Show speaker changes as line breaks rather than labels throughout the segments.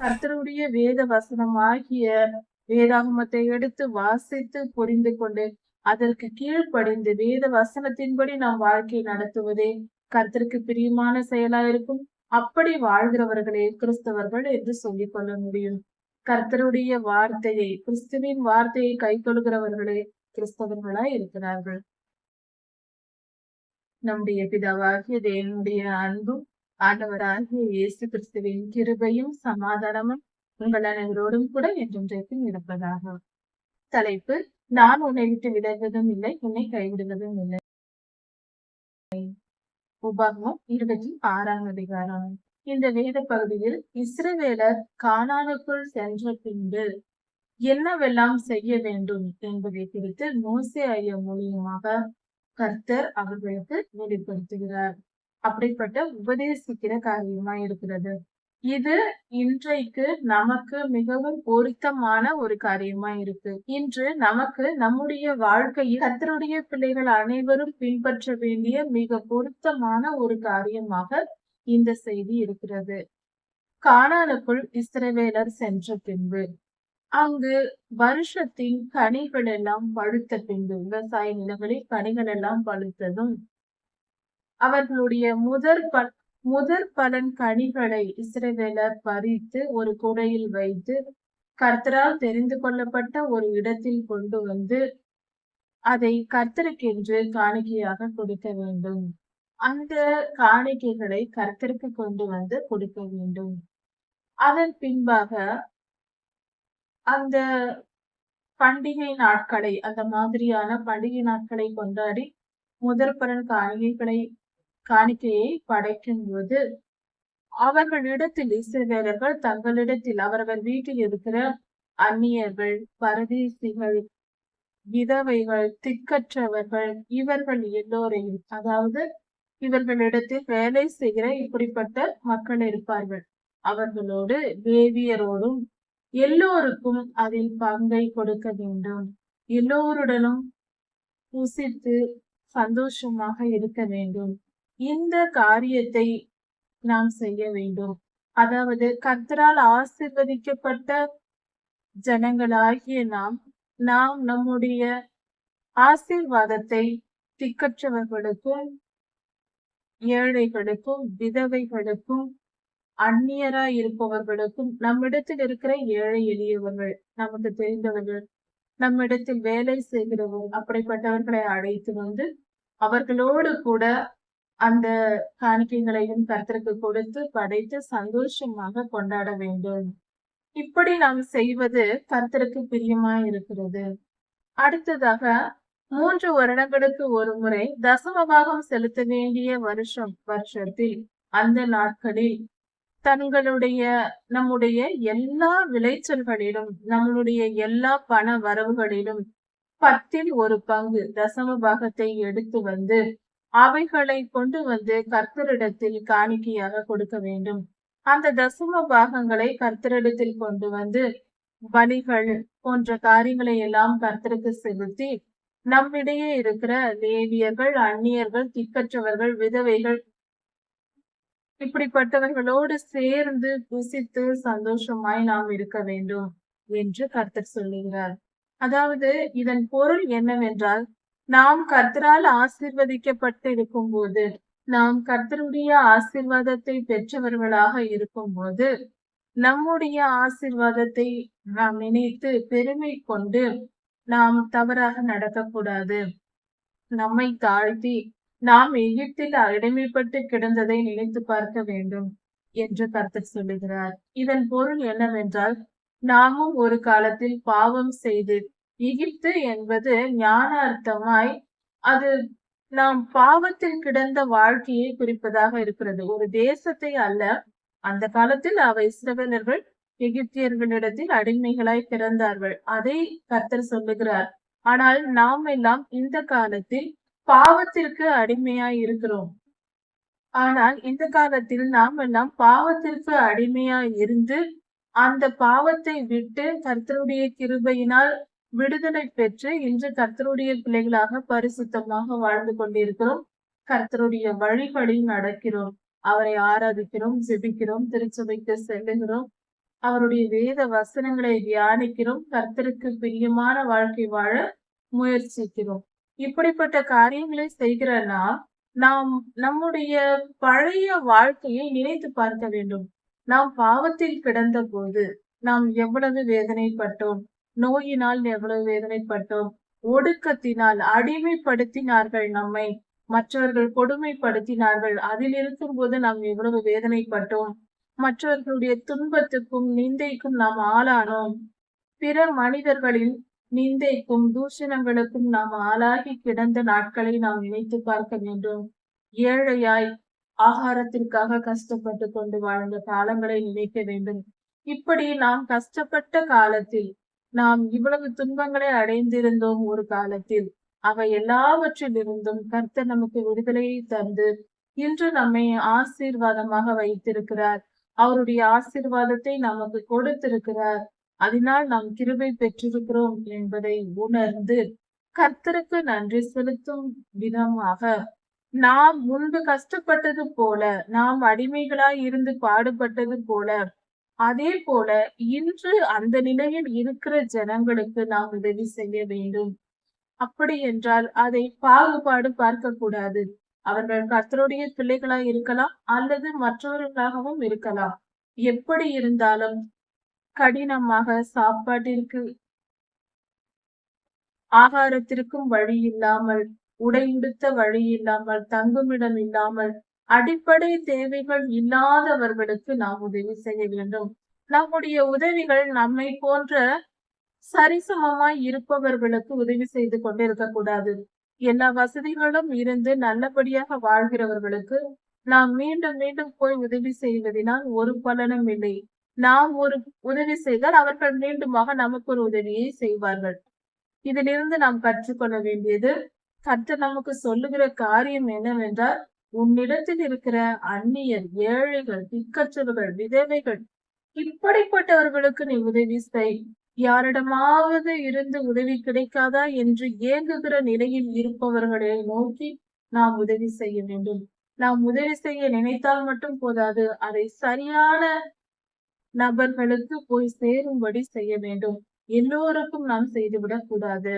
கர்த்தருடைய வேத வசனம் ஆகிய வேதாகமத்தை எடுத்து வாசித்து புரிந்து கொண்டு அதற்கு கீழ்ப்படிந்து வேத வசனத்தின்படி நாம் வாழ்க்கையை நடத்துவதே கர்த்தருக்கு பிரியமான செயலா இருக்கும் அப்படி வாழ்கிறவர்களே கிறிஸ்தவர்கள் என்று சொல்லிக் கொள்ள முடியும். கர்த்தருடைய வார்த்தையை கிறிஸ்துவின் வார்த்தையை கை கொள்கிறவர்களே கிறிஸ்தவர்களாய் இருக்கிறார்கள்? நம்முடைய பிதாவாகிய தேவனுடைய அன்பும் ஆண்டவராகிய இயேசு கிறிஸ்துவின் கிருபையும் சமாதானமும் உங்கள் அனைவரோடும் கூட என்றென்றைக்கும் இருப்பதாக. தலைப்பு நான் உன்னை விட்டு விலகுவதும் இல்லை உன்னை கைவிடுவதும் இல்லை. உபாகமம் இருபத்தி ஆறாம் அதிகாரம். இந்த வேத பகுதியில் இஸ்ரவேலர் கானானுக்குள் சென்ற பின்பு என்னவெல்லாம் செய்ய வேண்டும் என்பதை குறித்து மோசே ஐயா மூலியமாக கர்த்தர் அவர்களுக்கு வெளிப்படுத்துகிறார். அப்படிப்பட்ட உபதேசிக்கிற காரியமா இருக்கிறது. இது இன்றைக்கு நமக்கு மிகவும் பொருத்தமான ஒரு காரியமா இருக்கு. இன்று நமக்கு நம்முடைய வாழ்க்கையில் கத்தருடைய பிள்ளைகள் அனைவரும் பின்பற்ற வேண்டிய மிக பொருத்தமான ஒரு காரியமாக இந்த செய்தி இருக்கிறது. கானானுக்குள் இஸ்ரவேலர் சென்ற பின்பு அங்கு வருஷத்தின் கனிகள் எல்லாம் பழுத்த பின்பு விவசாய நிலங்களில் கனிகள் எல்லாம் பழுத்ததும் அவர்களுடைய முதற் ப முதற் பலன் கனிகளை இஸ்ரவேலர் பறித்து ஒரு குடையில் வைத்து கர்த்தரால் தெரிந்து கொள்ளப்பட்ட ஒரு இடத்தில் கொண்டு வந்து அதை கர்த்தருக்கென்று காணிக்கையாக கொடுக்க வேண்டும். அந்த காணிக்கைகளை கர்த்தருக்கு கொண்டு வந்து கொடுக்க வேண்டும். அதன் பின்பாக அந்த பண்டிகை நாட்களை அந்த மாதிரியான பண்டிகை நாட்களை கொண்டாடி முதற்பலன் காணிகைகளை காணிக்கைகளை காணிக்கையை படைக்கும் போது அவர்களிடத்தில் இசைவேலர்கள் தங்களிடத்தில் அவர்கள் வீட்டில் இருக்கிற அந்நியர்கள் பரதேசிகள் விதவைகள் திக்கற்றவர்கள் இவர்கள் எல்லோரையும் அதாவது இவர்களிடத்தில் வேலை செய்கிற இப்படிப்பட்ட மக்கள் இருப்பார்கள். அவர்களோடு தேவியரோடும் எல்லோருக்கும் அதில் பங்கை கொடுக்க வேண்டும். எல்லோருடனும் புசித்து சந்தோஷமாக இருக்க வேண்டும். இந்த காரியத்தை நாம் செய்ய வேண்டும். அதாவது கர்த்தரால் ஆசிர்வதிக்கப்பட்ட ஜனங்களாகிய நாம் நாம் நம்முடைய ஆசீர்வாதத்தை திக்கற்றவர்களுக்கும் ஏழைகளுக்கும் விதவைகளுக்கும் அந்நியராய் இருப்பவர்களுக்கும் நம்மிடத்தில் இருக்கிற ஏழை எளியவர்கள் நமக்கு தெரிந்தவர்கள் நம்மிடத்தில் வேலை செய்கிறவர்கள் அப்படிப்பட்டவர்களை அழைத்து வந்து அவர்களோடு கூட அந்த காணிக்கைகளையும் கர்த்தருக்கு கொடுத்து படைத்து சந்தோஷமாக கொண்டாட வேண்டும். இப்படி நாம் செய்வது கர்த்தருக்கு பிரியமா இருக்கிறது அடுத்ததாக மூன்று வருடங்களுக்கு ஒரு முறை தசமபாகம் செலுத்த வேண்டிய வருஷம் வருஷத்தில் அந்த நாட்களில் தங்களுடைய நம்முடைய எல்லா விளைச்சல்களிலும் நம்மளுடைய எல்லா பண வரவுகளிலும் பத்தில் ஒரு பங்கு தசம பாகத்தை எடுத்து வந்து அவைகளை கொண்டு வந்து கர்த்தரிடத்தில் காணிக்கையாக கொடுக்க வேண்டும். அந்த தசம பாகங்களை கர்த்தரிடத்தில் கொண்டு வந்து பலிகள் போன்ற காரியங்களை எல்லாம் கர்த்தருக்கு செலுத்தி நம்மிடையே இருக்கிற லேவியர்கள் அந்நியர்கள் திக்கற்றவர்கள் விதவைகள் இப்படிப்பட்டவர்களோடு சேர்ந்து புசித்து சந்தோஷமாய் நாம் இருக்க வேண்டும் என்று கர்த்தர் சொல்லுகிறார். அதாவது இதன் பொருள் என்னவென்றால் நாம் கர்த்தரால் ஆசிர்வதிக்கப்பட்டு இருக்கும் போது நாம் கர்த்தருடைய ஆசிர்வாதத்தை பெற்றவர்களாக இருக்கும் போது நம்முடைய ஆசிர்வாதத்தை நாம் நினைத்து பெருமை கொண்டு நாம் தவறாக நடக்கக்கூடாது. நம்மை தாழ்த்தி நாம் எகிப்தில் அடிமைப்பட்டு கிடந்ததை நினைத்து பார்க்க வேண்டும் என்று கர்த்தர் சொல்லுகிறார். இதன் பொருள் என்னவென்றால் நாமும் ஒரு காலத்தில் பாவம் செய்து எகிப்து என்பது ஞான அர்த்தமாய் அது நாம் பாவத்தில் கிடந்த வாழ்க்கையை குறிப்பதாக இருக்கிறது. ஒரு தேசத்தை அல்ல அந்த காலத்தில் அவ இஸ்ரவேலர்கள் எகிப்தியர்களிடத்தில் அடிமைகளாய் பிறந்தார்கள். அதை கர்த்தர் சொல்லுகிறார். ஆனால் நாம் எல்லாம் இந்த காலத்தில் பாவத்திற்கு அடிமையாய் இருக்கிறோம். ஆனால் இந்த காலத்தில் நாம் எல்லாம் பாவத்திற்கு அடிமையாய் இருந்து அந்த பாவத்தை விட்டு கர்த்தருடைய கிருபையினால் விடுதலை பெற்று இன்று கர்த்தருடைய பிள்ளைகளாக பரிசுத்தமாக வாழ்ந்து கொண்டிருக்கிறோம். கர்த்தருடைய வழிகளில் நடக்கிறோம். அவரை ஆராதிக்கிறோம் ஜெபிக்கிறோம் திருச்சபைக்கு செல்லுகிறோம். அவருடைய வேத வசனங்களை தியானிக்கிறோம். கர்த்தருக்கு பிரியமான வாழ்க்கை வாழ முயற்சிக்கிறோம். இப்படிப்பட்ட காரியங்களை செய்கிறனா நாம் நாம் நம்முடைய பழைய வாழ்க்கையை நினைத்து பார்க்க வேண்டும். நாம் பாவத்தில் கிடந்த போது நாம் எவ்வளவு வேதனைப்பட்டோம். நோயினால் எவ்வளவு வேதனைப்பட்டோம். ஒடுக்கத்தினால் அடிமைப்படுத்தினார்கள் நம்மை. மற்றவர்கள் கொடுமைப்படுத்தினார்கள். அதில் இருக்கும் போது நாம் எவ்வளவு வேதனைப்பட்டோம். மற்றவர்களுடைய துன்பத்துக்கும் நிந்தைக்கும் நாம் ஆளானோம். பிற மனிதர்களின் நிந்தைக்கும் தூஷணங்களுக்கும் நாம் ஆளாகி கிடந்த நாட்களை நாம் நினைத்து பார்க்க வேண்டும். ஏழையாய் ஆகாரத்திற்காக கஷ்டப்பட்டு கொண்டு வாழ்ந்த காலங்களை நினைக்க வேண்டும். இப்படி நாம் கஷ்டப்பட்ட காலத்தில் நாம் இவ்வளவு துன்பங்களை அடைந்திருந்தோம் ஒரு காலத்தில். அவை எல்லாவற்றிலிருந்தும் கர்த்தர் நமக்கு விடுதலையை தந்து இன்று நம்மை ஆசீர்வாதமாக வைத்திருக்கிறார். அவருடைய ஆசீர்வாதத்தை நமக்கு கொடுத்திருக்கிறார். அதனால் நாம் கிருபை பெற்றிருக்கிறோம் என்பதை உணர்ந்து கர்த்தருக்கு நன்றி செலுத்தும் விதமாக நாம் முன்பு கஷ்டப்பட்டது போல நாம் அடிமைகளாய் இருந்து பாடுபட்டது போல அதே போல இன்று அந்த நிலையில் இருக்கிற ஜனங்களுக்கு நாம் உதவி செய்ய வேண்டும். அப்படி என்றால் அதை பாகுபாடு பார்க்க கூடாது அவர்கள் கர்த்தருடைய பிள்ளைகளாய் இருக்கலாம் அல்லது மற்றவர்களாகவும் இருக்கலாம். எப்படி இருந்தாலும் கடினமாக சாப்பாட்டிற்கு ஆகாரத்திற்கும் வழி இல்லாமல் உடை உடுத்த வழி இல்லாமல் தங்குமிடம் இல்லாமல் அடிப்படை தேவைகள் இல்லாதவர்களுக்கு நாம் உதவி செய்ய வேண்டும். நம்முடைய உதவிகள் நம்மை போன்ற சரிசமமாய் இருப்பவர்களுக்கு உதவி செய்து கொண்டிருக்க கூடாது. எல்லா வசதிகளும் இருந்து நல்லபடியாக வாழ்கிறவர்களுக்கு நாம் மீண்டும் மீண்டும் போய் உதவி செய்வதனால் ஒரு பலனும் இல்லை. நாம் ஒரு உதவி செய்தால் அவர்கள் மீண்டுமாக நமக்கு ஒரு உதவியை செய்வார்கள். இதிலிருந்து நாம் கற்றுக்கொள்ள வேண்டியது கற்று நமக்கு சொல்லுகிற காரியம் என்னவென்றால் உன்னிடத்தில் இருக்கிற அந்நியர் ஏழைகள் திக்கற்றவர்கள் விதவைகள் இப்படிப்பட்டவர்களுக்கு நீ உதவி செய். யாரிடமாவது இருந்து உதவி கிடைக்காதா என்று ஏங்குகிற நிலையில் இருப்பவர்களை நோக்கி நாம் உதவி செய்ய வேண்டும். நாம் உதவி செய்ய நினைத்தால் மட்டும் போதாது. அதை சரியான நபர்களுக்கு போய் சேரும்படி செய்ய வேண்டும். எல்லோருக்கும் நாம் செய்துவிடக் கூடாது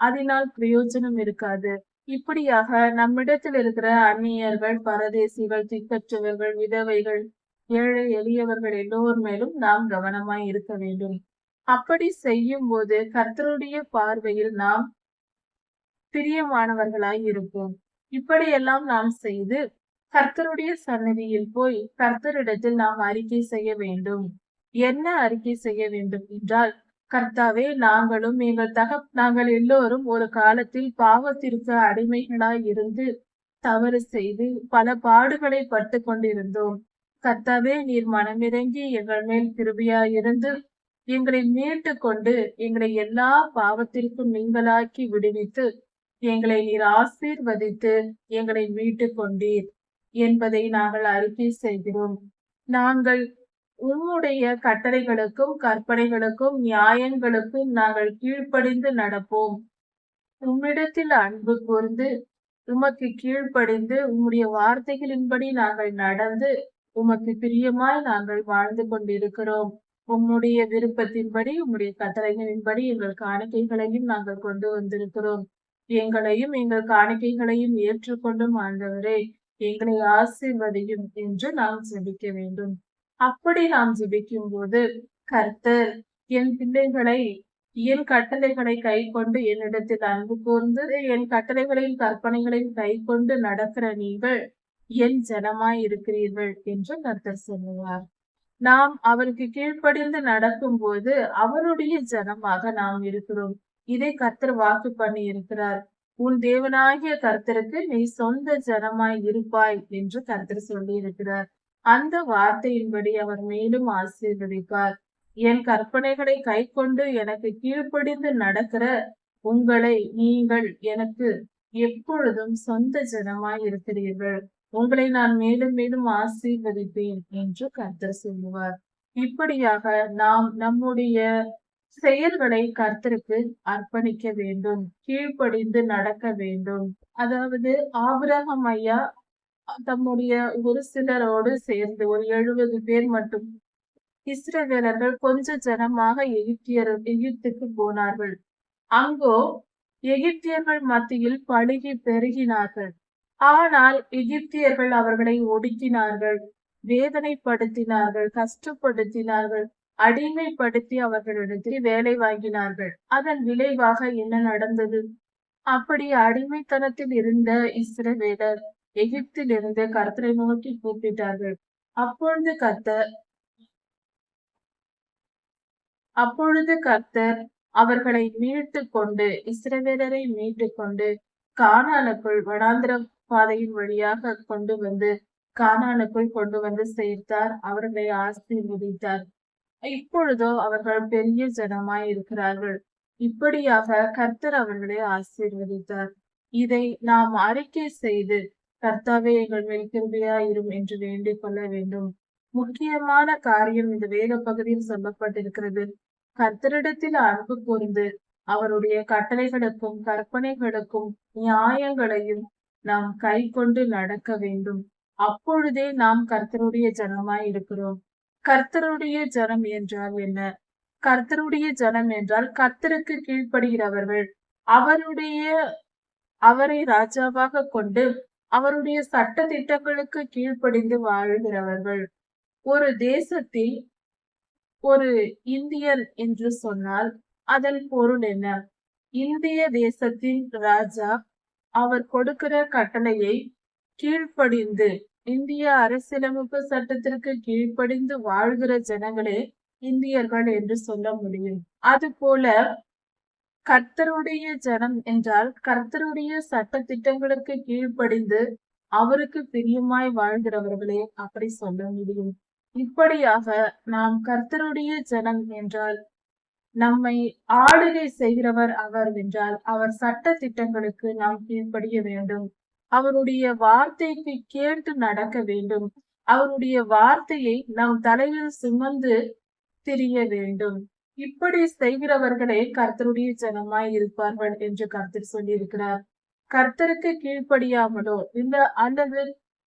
அதனால் பிரயோஜனம் இருக்காது. இப்படியாக நம்மிடத்தில் இருக்கிற அந்நியர்கள் பரதேசிகள் திக்கற்றவர்கள் விதவைகள் ஏழை எளியவர்கள் எல்லோர் மேலும் நாம் கவனமாய் இருக்க வேண்டும். அப்படி செய்யும் போது கர்த்தருடைய பார்வையில் நாம் பிரியமானவர்களாய் இருப்போம். இப்படியெல்லாம் நாம் செய்து கர்த்தருடைய சன்னதியில் போய் கர்த்தரிடத்தில் நாம் அறிக்கை செய்ய வேண்டும். என்ன அறிக்கை செய்ய வேண்டும் என்றால் கர்த்தாவே நாங்களும் எங்கள் தக நாங்கள் எல்லோரும் ஒரு காலத்தில் பாவத்திற்கு அடிமைகளாய் இருந்து தவறு செய்து பல பாடுகளை பட்டு கொண்டிருந்தோம். கர்த்தாவே நீர் மனமிறங்கி எங்கள் மேல் கிருபியா இருந்து எங்களை மீட்டு கொண்டு எங்களை எல்லா பாவத்திற்கும் நீங்களாக்கி விடுவித்து எங்களை நீர் ஆசீர்வதித்து எங்களை மீட்டு கொண்டீர் என்பதை நாங்கள் அறிக்கை செய்கிறோம். நாங்கள் உம்முடைய கட்டளைகளுக்கும் கற்பனைகளுக்கும் நியாயங்களுக்கும் நாங்கள் கீழ்ப்படிந்து நடப்போம். உம்மிடத்தில் அன்பு கூர்ந்து உமக்கு கீழ்ப்படிந்து உம்முடைய வார்த்தைகளின்படி நாங்கள் நடந்து உமக்கு பிரியமாய் நாங்கள் வாழ்ந்து கொண்டிருக்கிறோம். உம்முடைய விருப்பத்தின்படி உம்முடைய கட்டளைகளின்படி எங்கள் காணிக்கைகளையும் நாங்கள் கொண்டு வந்திருக்கிறோம். எங்களையும் எங்கள் காணிக்கைகளையும் ஏற்றுக்கொண்டும் ஆண்டவரே எங்களை ஆசீர்வதியும் என்று நாம் சிந்திக்க வேண்டும். அப்படி நாம் ஜெபிக்கும் போது கர்த்தர் என் பிள்ளைகளை என் கட்டளைகளை கை கொண்டு என்னிடத்தில் அன்பு கூர்ந்து என் கட்டளைகளின் கற்பனைகளையும் கை கொண்டு நடக்கிற நீங்கள் என் ஜனமாய் இருக்கிறீர்கள் என்று கர்த்தர் சொல்லுவார். நாம் அவருக்கு கீழ்ப்படிந்து நடக்கும் போது அவருடைய ஜனமாக நாம் இருக்கிறோம். இதை கர்த்தர் வாக்கு பண்ணி இருக்கிறார். உன் தேவனாகிய கர்த்தருக்கு நீ சொந்த ஜனமாய் இருப்பாய் என்று கர்த்தர் சொல்லி இருக்கிறார் அந்த வார்த்தையின்படி அவர் மேலும் ஆசீர்வதிப்பார். என் கற்பனைகளை கை கொண்டு எனக்கு கீழ்ப்படிந்து நடக்கிற உங்களை நீங்கள் எனக்கு எப்பொழுதும் சொந்த ஜனமாய் இருக்கிறீர்கள். உங்களை நான் மேலும் மேலும் ஆசீர்வதிப்பேன் என்று கர்த்தர் சொல்லுவார். இப்படியாக நாம் நம்முடைய செயல்களை கர்த்தருக்கு அர்ப்பணிக்க வேண்டும் கீழ்ப்படிந்து நடக்க வேண்டும். அதாவது ஆபிரகம் ஐயா தம்முடைய ஒரு சிலரோடு சேர்ந்து ஒரு எழுபது பேர் மட்டும் இஸ்ரவேலர்கள் கொஞ்ச ஜனமாக எகிப்தியர் எகிப்துக்கு போனார்கள். அங்கோ எகிப்தியர்கள் மத்தியில் பழுகி பெருகினார்கள். ஆனால் எகிப்தியர்கள் அவர்களை ஒடுக்கினார்கள் வேதனைப்படுத்தினார்கள் கஷ்டப்படுத்தினார்கள் அடிமைப்படுத்தி அவர்களிடத்தில் வேலை வாங்கினார்கள். அதன் விளைவாக என்ன நடந்தது? அப்படி அடிமைத்தனத்தில் இருந்த இஸ்ரவேலர் எகிப்தில் இருந்து கர்த்தரை நோக்கி கூப்பிட்டார்கள். அப்பொழுது கர்த்தர் அப்பொழுது கர்த்தர் அவர்களை மீட்டு கொண்டு இஸ்ரவேலரை மீட்டு கொண்டு கானானுக்குள் வனாந்திர பாதையின் வழியாக கொண்டு வந்து கானானுக்குள் கொண்டு வந்து சேர்த்தார். அவர்களை ஆசீர்வதித்தார். இப்பொழுதோ அவர்கள் பெரிய ஜனமாய் இருக்கிறார்கள். இப்படியாக கர்த்தர் அவர்களை ஆசீர்வதித்தார். இதை நாம் அறிக்கை செய்து கர்த்தாவே எங்கள் மேல் கிருபையாயிரும் என்று வேண்டிக் கொள்ள வேண்டும். முக்கியமான காரியம் இந்த வேத பகுதியில் சொல்லப்பட்டிருக்கிறது. கர்த்தரிடத்தில் அன்பு கூர்ந்து அவருடைய கட்டளைகளுக்கும் கற்பனைகளுக்கும் நியாயங்களையும் நாம் கை கொண்டு நடக்க வேண்டும். அப்பொழுதே நாம் கர்த்தருடைய ஜனமாய் இருக்கிறோம். கர்த்தருடைய ஜனம் என்றால் என்ன? கர்த்தருடைய ஜனம் என்றால் கர்த்தருக்கு கீழ்ப்படுகிறவர்கள். அவருடைய அவரை ராஜாவாக கொண்டு அவருடைய சட்ட திட்டங்களுக்கு கீழ்ப்படிந்து வாழ்கிறவர்கள். ஒரு தேசத்தில் ஒரு இந்தியன் என்று சொன்னால் அதன் பொருள் என்ன? இந்திய தேசத்தின் ராஜா அவர் கொடுக்கிற கட்டளையை கீழ்ப்படிந்து இந்திய அரசியலமைப்பு சட்டத்திற்கு கீழ்ப்படிந்து வாழ்கிற ஜனங்களே இந்தியர்கள் என்று சொல்ல முடியும். அது போல கர்த்தருடைய ஜனம் என்றால் கர்த்தருடைய சட்ட திட்டங்களுக்கு கீழ்ப்படிந்து அவருக்கு பிரியமாய் வாழ்கிறவர்களே அப்படி சொல்ல முடியும். இப்படியாக நாம் கர்த்தருடைய ஜனம் என்றால் நம்மை ஆளுகை செய்கிறவர் அவர் என்றால் அவர் சட்ட திட்டங்களுக்கு நாம் கீழ்ப்படிய வேண்டும். அவருடைய வார்த்தைக்கு கேட்டு நடக்க வேண்டும். அவருடைய வார்த்தையை நாம் தலையில் சுமந்து திரிய வேண்டும். இப்படி செய்கிறவர்களே கர்த்தருடைய ஜனமாய் இருப்பார்கள் என்று கர்த்தர் சொல்லியிருக்கிறார். கர்த்தருக்கு கீழ்ப்படியாமலோ இல்ல அல்லது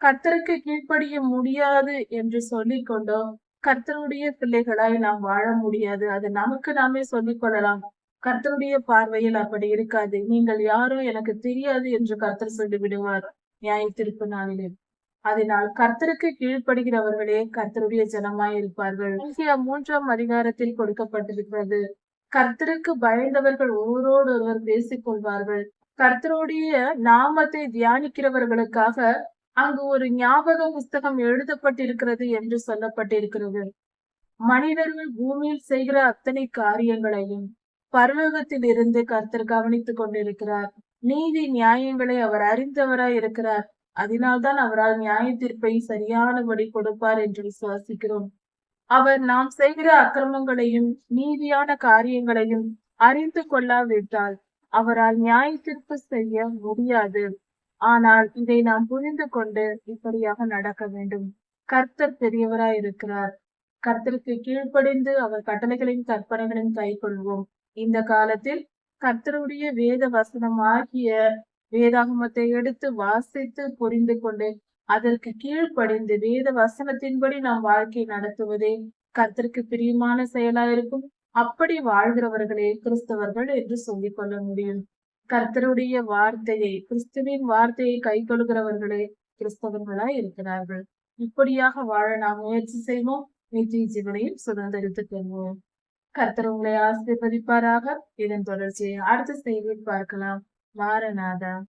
கர்த்தருக்கு கீழ்ப்படிய முடியாது என்று சொல்லி கொண்டோ கர்த்தருடைய பிள்ளைகளாய் நாம் வாழ முடியாது. அது நமக்கு நாமே சொல்லிக் கொள்ளலாம். கர்த்தருடைய பார்வையில் அப்படி இருக்காது. நீங்கள் யாரும் எனக்கு தெரியாது என்று கர்த்தர் சொல்லி விடுவார் நியாய திருப்பு நாளிலே. அதனால் கர்த்தருக்கு கீழ்ப்படுகிறவர்களே கர்த்தருடைய ஜனமாய் இருப்பார்கள். மூன்றாம் அதிகாரத்தில் கொடுக்கப்பட்டிருக்கிறது. கர்த்தருக்கு பயந்தவர்கள் ஒருவரோடு ஒருவர் பேசிக் கொள்வார்கள் கர்த்தருடைய நாமத்தை தியானிக்கிறவர்களுக்காக அங்கு ஒரு ஞாபக புஸ்தகம் எழுதப்பட்டிருக்கிறது என்று சொல்லப்பட்டிருக்கிறது. மனிதர்கள் பூமியில் செய்கிற அத்தனை காரியங்களையும் பரலோகத்தில் இருந்து கர்த்தர் கவனித்துக் கொண்டிருக்கிறார். நீதி நியாயங்களை அவர் அறிந்தவராய் இருக்கிறார். அதனால்தான் அவரால் நியாய தீர்ப்பை சரியானபடி கொடுப்பார் என்று விசுவாசிக்கிறோம். அவர் நாம் செய்கிற அக்கிரமங்களையும் நீதியான காரியங்களையும் அறிந்து கொள்ளாவிட்டால் அவரால் நியாய தீர்ப்பு செய்ய முடியாது. ஆனால் இதை நாம் புரிந்து கொண்டு இப்படியாக நடக்க வேண்டும். கர்த்தர் பெரியவராய் இருக்கிறார். கர்த்தருக்கு கீழ்ப்படிந்து அவர் கட்டளைகளின் கற்பனைகளின் கை கொள்வோம் இந்த காலத்தில் கர்த்தருடைய வேத வசனம் ஆகிய வேதாகமத்தை எடுத்து வாசித்து புரிந்து கொண்டு அதற்கு கீழ்ப்படிந்து வேத வசனத்தின்படி நாம் வாழ்க்கை நடத்துவதே கர்த்தருக்கு பிரியமான செயலாயிருக்கும். அப்படி வாழ்கிறவர்களே கிறிஸ்தவர்கள் என்று சொல்லிக் கொள்ள முடியும். கர்த்தருடைய வார்த்தையை கிறிஸ்துவின் வார்த்தையை கை கொள்கிறவர்களே கிறிஸ்தவர்களாய் இருக்கிறார்கள். இப்படியாக வாழ நாம் முயற்சி செய்வோம். நித்திய ஜீவனையும் சுதந்திரித்துக் கொள்வோம். கர்த்தர் உங்களை ஆசீர்வதிப்பாராக. இதன் தொடர்ச்சியை அடுத்த செய்தியில் பார்க்கலாம். Maranada